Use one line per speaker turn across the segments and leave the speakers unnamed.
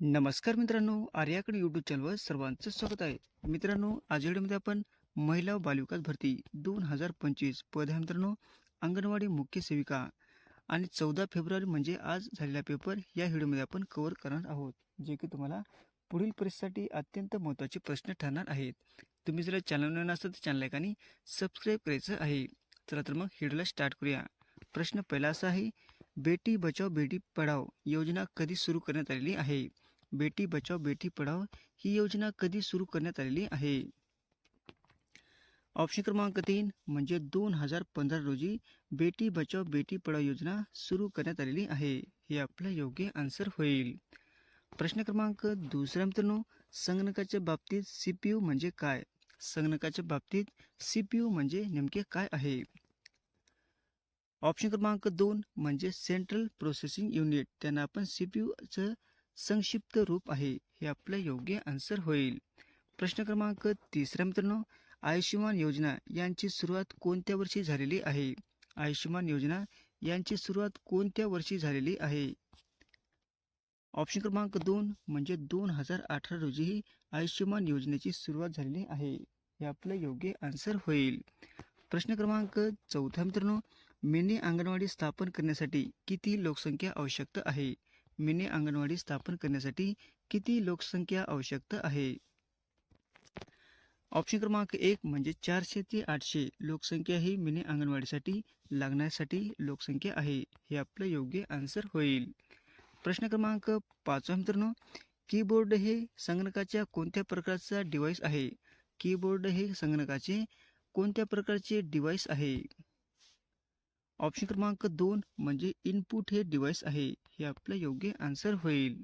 नमस्कार मित्रांनो आर्याकडे यूट्यूब चॅनलवर सर्वांचं स्वागत आहे. मित्रांनो आज व्हिडिओमध्ये आपण महिला बालविकास भरती दोन हजार पंचवीस पद आहे मित्रांनो अंगणवाडी मुख्य सेविका आणि चौदा फेब्रुवारी म्हणजे आज झालेला पेपर या व्हिडिओमध्ये आपण कव्हर करणार आहोत जे की तुम्हाला पुढील परीक्षेसाठी अत्यंत महत्त्वाचे प्रश्न ठरणार आहेत. तुम्ही जर चॅनलवर नसतं तर चॅनल आणि सबस्क्राईब करायचं आहे. चला तर मग व्हिडिओला स्टार्ट करूया. प्रश्न पहिला असा आहे बेटी बचाव बेटी पढाओ योजना कधी सुरू करण्यात आलेली आहे? बेटी बचाव बेटी पढाओ ही योजना कधी सुरू करण्यात आलेली आहे? ऑप्शन क्रमांक तीन म्हणजे दोन हजार पंधरा रोजी बेटी बचाव बेटी पढाओ योजना सुरू करण्यात आलेली आहे. हे आपलं योग्य आन्सर होईल. प्रश्न क्रमांक दुसरा मित्रांनो संगणकाच्या बाबतीत सी पी यू म्हणजे काय? संगणकाच्या बाबतीत सी पी यू म्हणजे नेमके काय आहे? ऑप्शन क्रमांक दोन म्हणजे सेंट्रल प्रोसेसिंग युनिट त्यांना आपण सी पी यूचं संक्षिप्त रूप आहे. हे आपलं योग्य आन्सर होईल. प्रश्न क्रमांक तिसरा मित्रांनो आयुष्यमान योजना यांची सुरुवात कोणत्या वर्षी झालेली आहे? आयुष्यमान योजना यांची सुरुवात कोणत्या वर्षी झालेली आहे? ऑप्शन क्रमांक दोन म्हणजे दोन हजार अठरा रोजी ही आयुष्यमान योजनेची सुरुवात झालेली आहे. हे आपलं योग्य आन्सर होईल. प्रश्न क्रमांक चौथा मित्रांनो मिनी अंगणवाडी स्थापन करण्यासाठी किती लोकसंख्या आवश्यक आहे? मिनी अंगणवाडी स्थापन करण्यासाठी किती लोकसंख्या आवश्यक आहे? ऑप्शन क्रमांक एक म्हणजे चारशे ते आठशे लोकसंख्या ही मिनी अंगणवाडीसाठी लागण्यासाठी लोकसंख्या आहे. हे आपलं योग्य आन्सर होईल. प्रश्न क्रमांक पाचवा मित्रांनो कीबोर्ड हे संगणकाच्या कोणत्या प्रकारचा डिव्हाइस आहे? कीबोर्ड हे संगणकाचे कोणत्या प्रकारचे डिव्हाइस आहे? ऑप्शन क्रमांक दोन म्हणजे इनपुट हे डिव्हाइस आहे हे आपलं योग्य आन्सर होईल.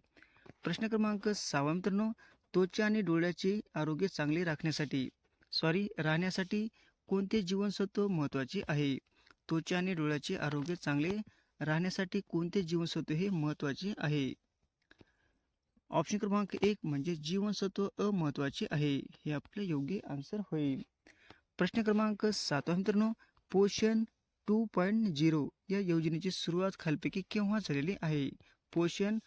प्रश्न क्रमांक सहावा मित्रांनो त्वचा आणि डोळ्याचे आरोग्य चांगले राखण्यासाठी सॉरी राहण्यासाठी कोणते जीवनसत्व महत्त्वाचे आहे? त्वचा आणि डोळ्याचे आरोग्य चांगले राहण्यासाठी कोणते जीवनसत्व हे महत्त्वाचे आहे? ऑप्शन क्रमांक एक म्हणजे जीवनसत्व अमहत्वाचे आहे हे आपलं योग्य आन्सर होईल. प्रश्न क्रमांक सातवा मित्रांनो पोषण टू पॉईंट झिरो या योजनेची सुरुवात खालपैकी केव्हा झालेली आहे? पोषण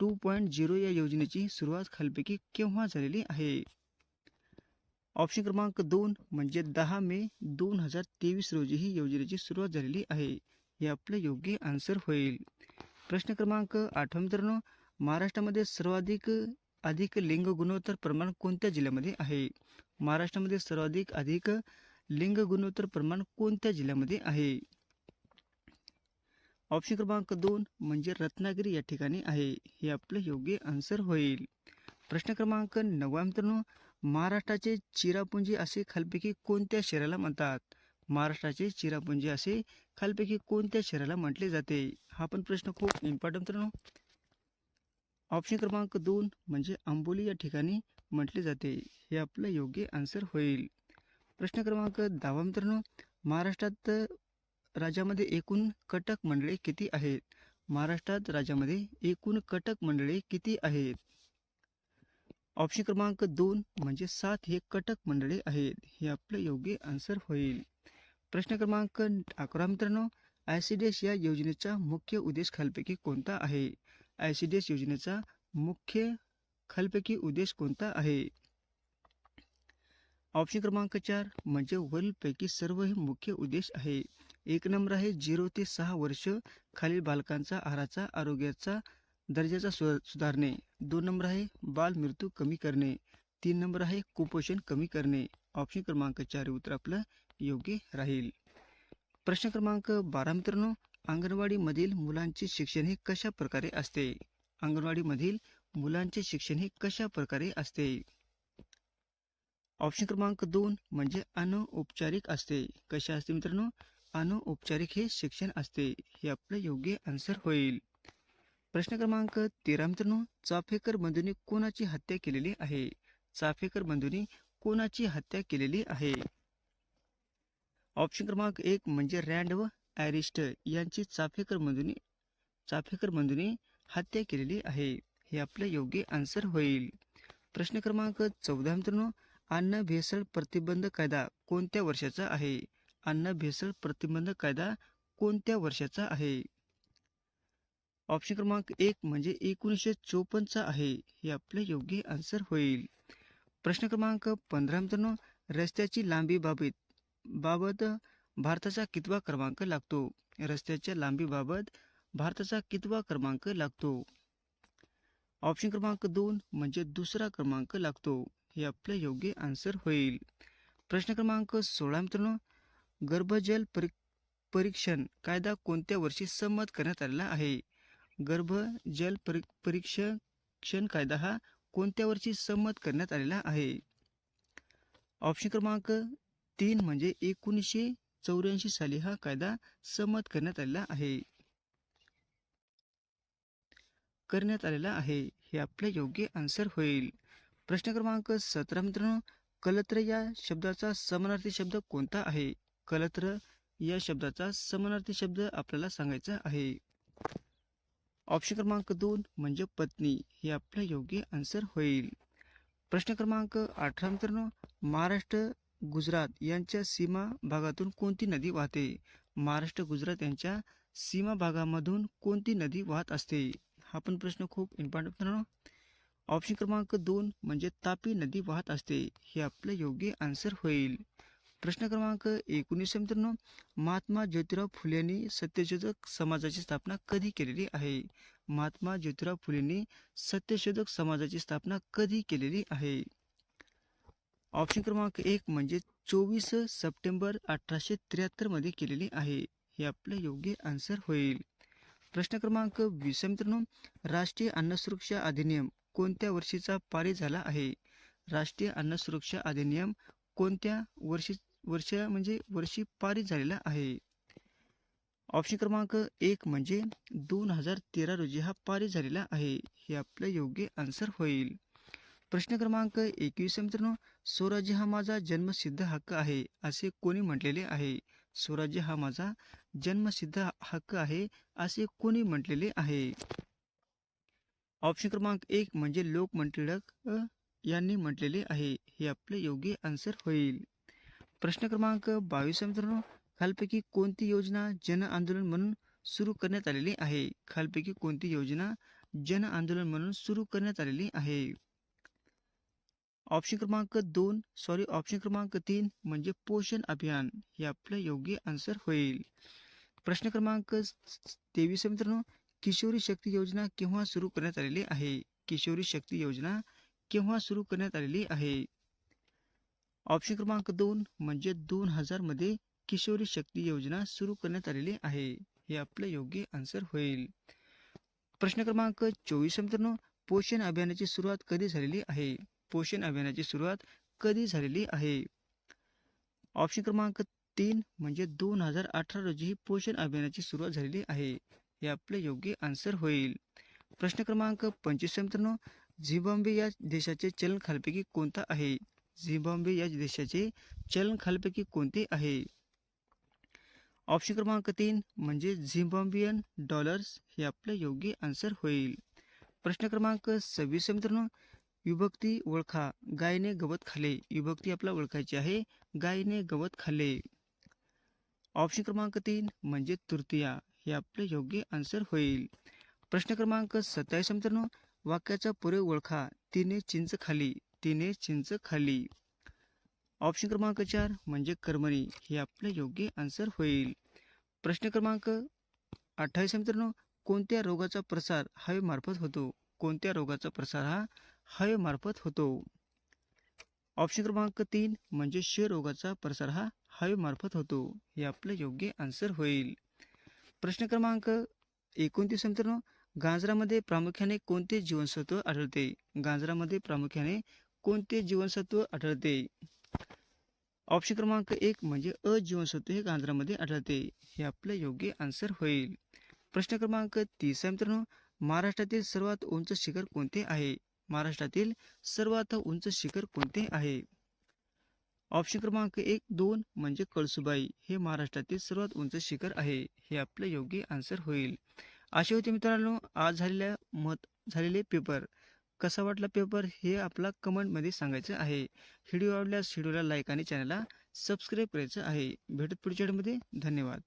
टू पॉईंट झिरो या योजनेची सुरुवात खालपैकी केव्हा झालेली आहे? ऑप्शन क्रमांक दोन म्हणजे दहा मे दोन हजार तेवीस रोजी ही योजनेची सुरुवात झालेली आहे. हे आपलं योग्य आन्सर होईल. प्रश्न क्रमांक आठवा मित्रांनो महाराष्ट्रामध्ये सर्वाधिक अधिक लिंग गुणोत्तर प्रमाण कोणत्या जिल्ह्यामध्ये आहे? महाराष्ट्रामध्ये सर्वाधिक अधिक लिंग गुणोत्तर प्रमाण कोणत्या जिल्ह्यामध्ये आहे? ऑप्शन क्रमांक दोन म्हणजे रत्नागिरी या ठिकाणी आहे. हे आपलं योग्य आन्सर होईल. प्रश्न क्रमांक नववा मित्रांनो महाराष्ट्राचे चिरापुंजी असे खालपैकी कोणत्या शहराला म्हणतात? महाराष्ट्राचे चिरापुंजी असे खालपैकी कोणत्या शहराला म्हटले जाते? हा पण प्रश्न खूप इम्पॉर्टंट मित्रांनो. ऑप्शन क्रमांक दोन म्हणजे आंबोली या ठिकाणी म्हटले जाते. हे आपलं योग्य आन्सर होईल. प्रश्न क्रमांक दहावा मित्रांनो महाराष्ट्रात राज्यामध्ये एकूण कटक मंडळे किती आहेत? महाराष्ट्रात राज्यामध्ये एकूण कटक मंडळे किती आहेत? ऑप्शन क्रमांक दोन म्हणजे सात हे कटक मंडळे आहेत. हे आपलं योग्य आन्सर होईल. प्रश्न क्रमांक अकरा मित्रांनो एस या योजनेचा मुख्य उद्देश खालपैकी कोणता आहे? आय सि डी एस योजनेचा मुख्य खालपैकी उद्देश कोणता आहे? ऑप्शन क्रमांक चार म्हणजे वरीलपैकी सर्व हे मुख्य उद्देश आहे. एक नंबर आहे झिरो ते सहा वर्ष खालील बालकांचा आहाराचा आरोग्याचा दर्जाचा सु सुधारणे. दोन नंबर आहे बालमृत्यू कमी करणे. तीन नंबर आहे कुपोषण कमी करणे. ऑप्शन क्रमांक चार उत्तर आपलं योग्य राहील. प्रश्न क्रमांक बारा मित्रांनो अंगणवाडीमधील मुलांचे शिक्षण हे कशा प्रकारे असते? अंगणवाडीमधील मुलांचे शिक्षण हे कशा प्रकारे असते? ऑप्शन क्रमांक दोन म्हणजे अनौपचारिक असते. कसे असते मित्रांनो? अनौपचारिक हे शिक्षण असते. हे आपलं योग्य आन्सर होईल. प्रश्न क्रमांक तेरा मित्रांनो चाफेकर बंधूंनी कोणाची हत्या केलेली आहे? चाफेकर बंधूंनी कोणाची हत्या केलेली आहे? ऑप्शन क्रमांक एक म्हणजे रँड व ॲरिस्ट यांची चाफेकर बंधूंनी चाफेकर बंधूंनी हत्या केलेली आहे. हे आपलं योग्य आन्सर होईल. प्रश्न क्रमांक चौदा मित्रांनो अन्न भेसळ प्रतिबंध कायदा कोणत्या वर्षाचा आहे? अन्न भेसळ प्रतिबंध कायदा कोणत्या वर्षाचा आहे? ऑप्शन क्रमांक एक म्हणजे एकोणीसशे चोपन्नचा आहे. हे आपलं योग्य आन्सर होईल. प्रश्न क्रमांक पंधरा मित्रांनो रस्त्याची लांबी बाबत बाबत भारताचा कितवा क्रमांक लागतो? रस्त्याच्या लांबीबाबत भारताचा कितवा क्रमांक लागतो? ऑप्शन क्रमांक दोन म्हणजे दुसरा क्रमांक लागतो. हे आपलं योग्य आन्सर होईल. प्रश्न क्रमांक सोळा मित्रांनो गर्भजल परी परीक्षण कायदा कोणत्या वर्षी संमत करण्यात आलेला आहे? गर्भजल परी परीक्षण कायदा हा कोणत्या वर्षी संमत करण्यात आलेला आहे? ऑप्शन क्रमांक तीन म्हणजे एकोणीसशे चौऱ्याऐंशी साली हा कायदा संमत करण्यात आलेला आहे. करण्यात आलेला आहे. हे आपलं योग्य आन्सर होईल. प्रश्न क्रमांक सतरा मित्रांनो कलत्र या शब्दाचा समानार्थी शब्द कोणता आहे? कलत्र या शब्दाचा समानार्थी शब्द आपल्याला सांगायचा आहे. ऑप्शन क्रमांक दोन म्हणजे पत्नी हे आपलं योग्य आन्सर होईल. प्रश्न क्रमांक अठरा मित्रांनो महाराष्ट्र गुजरात यांच्या सीमा भागातून कोणती नदी वाहते? महाराष्ट्र गुजरात यांच्या सीमा भागामधून कोणती नदी वाहत असते? हा पण प्रश्न खूप इम्पॉर्टंट मित्रांनो. ऑप्शन क्रमांक दोन म्हणजे तापी नदी वाहत असते. हे आपलं योग्य आन्सर होईल. प्रश्न क्रमांक एकोणीस मित्रांनो. महात्मा ज्योतिराव फुले यांनी सत्यशोधक समाजाची स्थापना कधी केलेली आहे? महात्मा ज्योतिराव फुलेंनी सत्यशोधक समाजाची स्थापना कधी केलेली आहे? ऑप्शन क्रमांक एक म्हणजे चोवीस सप्टेंबर अठराशे त्र्याहत्तरमध्ये केलेली आहे. हे आपलं योग्य आन्सर होईल. प्रश्न क्रमांक वीस मित्रांनो. राष्ट्रीय अन्न सुरक्षा अधिनियम कोणत्या वर्षीचा पारित झाला आहे? राष्ट्रीय अन्न सुरक्षा अधिनियम कोणत्या वर्षी वर्ष म्हणजे वर्षी पारित झालेला आहे? ऑप्शन क्रमांक एक म्हणजे दोन हजार तेरा रोजी हा पारित झालेला आहे. हे आपलं योग्य आन्सर होईल. प्रश्न क्रमांक एकवीस मित्रांनो. स्वराज्य हा माझा जन्मसिद्ध हक्क आहे असे कोणी म्हटलेले आहे? स्वराज्य हा माझा जन्मसिद्ध हक्क आहे असे कोणी म्हटलेले आहे? ऑप्शन क्रमांक एक म्हणजे लोकमन टिळक यांनी म्हटलेले आहे. हे आपले योग्य आन्सर होईल. प्रश्न क्रमांक बावीस मित्रांनो. खालपैकी कोणती योजना जन आंदोलन म्हणून सुरू करण्यात आलेली आहे? खालपैकी कोणती योजना जन आंदोलन म्हणून सुरू करण्यात आलेली आहे? ऑप्शन क्रमांक दोन सॉरी ऑप्शन क्रमांक तीन म्हणजे पोषण अभियान. हे आपलं योग्य आन्सर होईल. प्रश्न क्रमांक तेवीस मित्रांनो. किशोरी शक्ती योजना केव्हा सुरू करण्यात आलेली आहे? किशोरी शक्ती योजना केव्हा सुरू करण्यात आलेली आहे? ऑप्शन क्रमांक दोन म्हणजे दोन हजारमध्ये किशोरी शक्ती योजना सुरू करण्यात आलेली आहे. हे आपलं योग्य आन्सर होईल. प्रश्न क्रमांक चोवीस मित्रांनो. पोषण अभियानाची सुरुवात कधी झालेली आहे? पोषण अभियानाची सुरुवात कधी झालेली आहे? ऑप्शन क्रमांक तीन म्हणजे दोन हजार अठरा रोजी ही पोषण अभियानाची सुरुवात झालेली आहे. हे आपले योग्य आन्सर होईल. प्रश्न क्रमांक पंचवीस मित्रांनो. झिम्बाब्वे या देशाचे चलन खालपैकी कोणता आहे? झिम्बाब्वे या देशाचे चलन खालपैकी कोणते आहे? ऑप्शन क्रमांक तीन म्हणजे झिम्बाब्वियन डॉलर्स हे आपलं योग्य आन्सर होईल. प्रश्न क्रमांक सव्वीस मित्रांनो. विभक्ती ओळखा. गायने गवत खाले. विभक्ती आपला ओळखायची आहे. गायने गवत खाले. ऑप्शन क्रमांक तीन म्हणजे तृतीया. हे आपलं योग्य आन्सर होईल. प्रश्न क्रमांक सत्तावीस मित्रांनो वाक्याचा पुरे ओळखा. तिने चिंच खाली. तिने चिंच खाली. ऑप्शन क्रमांक चार म्हणजे कर्मणी. हे आपलं योग्य आन्सर होईल. प्रश्न क्रमांक अठ्ठावीस मित्रांनो कोणत्या रोगाचा प्रसार हवेमार्फत होतो? कोणत्या रोगाचा प्रसार हा हवेमार्फत होतो? ऑप्शन क्रमांक तीन म्हणजे क्षयरोगाचा प्रसार हा हवेमार्फत होतो. हे आपलं योग्य आन्सर होईल. प्रश्न क्रमांक एकोणतीस मित्रांनो गाजरामध्ये प्रामुख्याने कोणते जीवनसत्व आढळते? गाजरामध्ये प्रामुख्याने कोणते जीवनसत्व आढळते? ऑप्शन क्रमांक एक म्हणजे अ जीवनसत्व हे गांजरामध्ये आढळते. हे आपलं योग्य आन्सर होईल. प्रश्न क्रमांक तीस मित्रांनो महाराष्ट्रातील सर्वात उंच शिखर कोणते आहे? महाराष्ट्रातील सर्वात उंच शिखर कोणते आहे? ऑप्शन क्रमांक एक दोन म्हणजे कळसुबाई हे महाराष्ट्रातील सर्वात उंच शिखर आहे. हे आपलं योग्य आन्सर होईल. असे होते मित्रांनो आज झालेल्या मत झालेले पेपर कसा वाटला पेपर हे आपला कमेंटमध्ये सांगायचं आहे. व्हिडिओ आवडल्यास व्हिडिओला लाईक आणि चॅनलला सबस्क्राईब करायचं आहे. भेटत पुढच्या धन्यवाद.